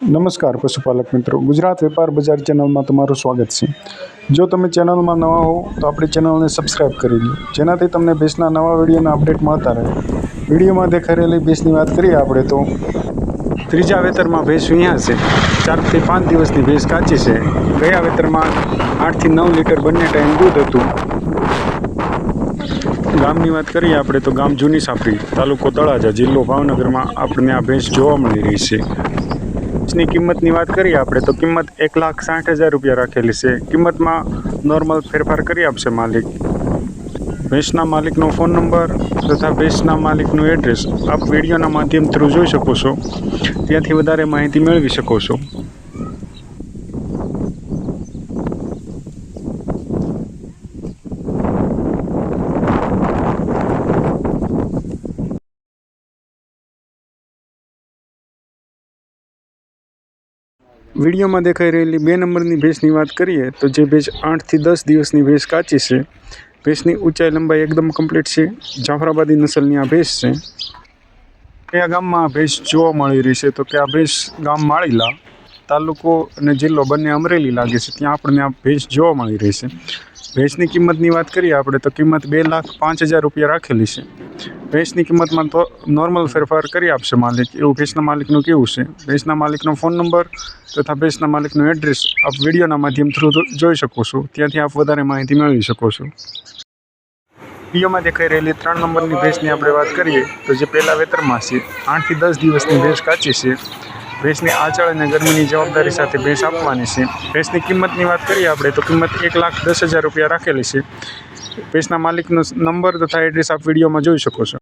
નમસ્કાર, પશુપાલક મિત્રો. ગુજરાત વેપાર બજાર ચેનલમાં તમારું સ્વાગત છે. જો તમે ચેનલમાં નવા હો, તો આપણી ચેનલને સબસ્ક્રાઇબ કરી લો. જેનાથી તમને બેસના નવા વિડીયોના અપડેટ મળતા રહે. વિડીયોમાં દેખાઈ રહેલી બેસની વાત કરીએ આપણે તો ત્રીજા વેતરમાં ભેંસ અહીંયા છે. ચારથી પાંચ દિવસની ભેંસ કાચી છે. ગયા વેતરમાં આઠથી નવ લીટર બંને ટાઈમ દૂધ હતું. ગામની વાત કરીએ આપણે તો ગામ જૂની સાપરી તાલુકો તળાજા, જિલ્લો ભાવનગરમાં આપણને આ ભેંસ જોવા મળી રહી છે. ભેંસની કિંમતની વાત કરીએ આપણે, તો કિંમત એક લાખ સાઠ હજાર રૂપિયા રાખેલી છે. કિંમતમાં નોર્મલ ફેરફાર કરી આપશે માલિક. ભેંસના માલિકનો ફોન નંબર તથા ભેંસના માલિકનું એડ્રેસ આપ વિડીયોના માધ્યમ થ્રુ જોઈ શકો છો. ત્યાંથી વધારે માહિતી મેળવી શકો છો. વિડીયોમાં દેખાઈ રહેલી બે નંબરની ભેંસની વાત કરીએ તો જે ભેંસ આઠથી દસ દિવસની ભેંસ કાચી છે. ભેંસની ઊંચાઈ લંબાઈ એકદમ કમ્પ્લીટ છે. જાફરાબાદી નસલની આ ભેંસ છે. કયા ગામમાં આ ભેંસ જોવા મળી રહી છે? તો કે આ ભેંસ ગામ માળીલા તાલુકો અને જિલ્લો બંને અમરેલી લાગે છે. ત્યાં આપણને આ ભેંસ જોવા મળી રહી છે. ભેંસની કિંમતની વાત કરીએ આપણે તો કિંમત બે લાખ પાંચ હજાર રૂપિયા રાખેલી છે. ભેંસની કિંમતમાં તો નોર્મલ ફેરફાર કરી આપશે માલિક. એવું ભેંસના માલિકનું કેવું છે? ભેંસના માલિકનો ફોન નંબર તથા ભેંસના માલિકનું એડ્રેસ આપ વિડીયોના માધ્યમ થ્રુ જોઈ શકો છો. ત્યાંથી આપ વધારે માહિતી મેળવી શકો છો. વિડીયોમાં દેખાઈ રહેલી ત્રણ નંબરની ભેંસની આપણે વાત કરીએ તો જે પહેલાં વેતરમાં છે, આઠથી દસ દિવસની ભેંસ કાચી છે. ભેંસની આચળ અને ગરમીની જવાબદારી સાથે ભેંસ આપવાની છે. ભેંસની કિંમતની વાત કરીએ આપણે તો કિંમત એક લાખ દસ હજાર રૂપિયા રાખેલી છે. ભેંસના માલિકનો નંબર તથા એડ્રેસ આપ વિડીયોમાં જોઈ શકો છો.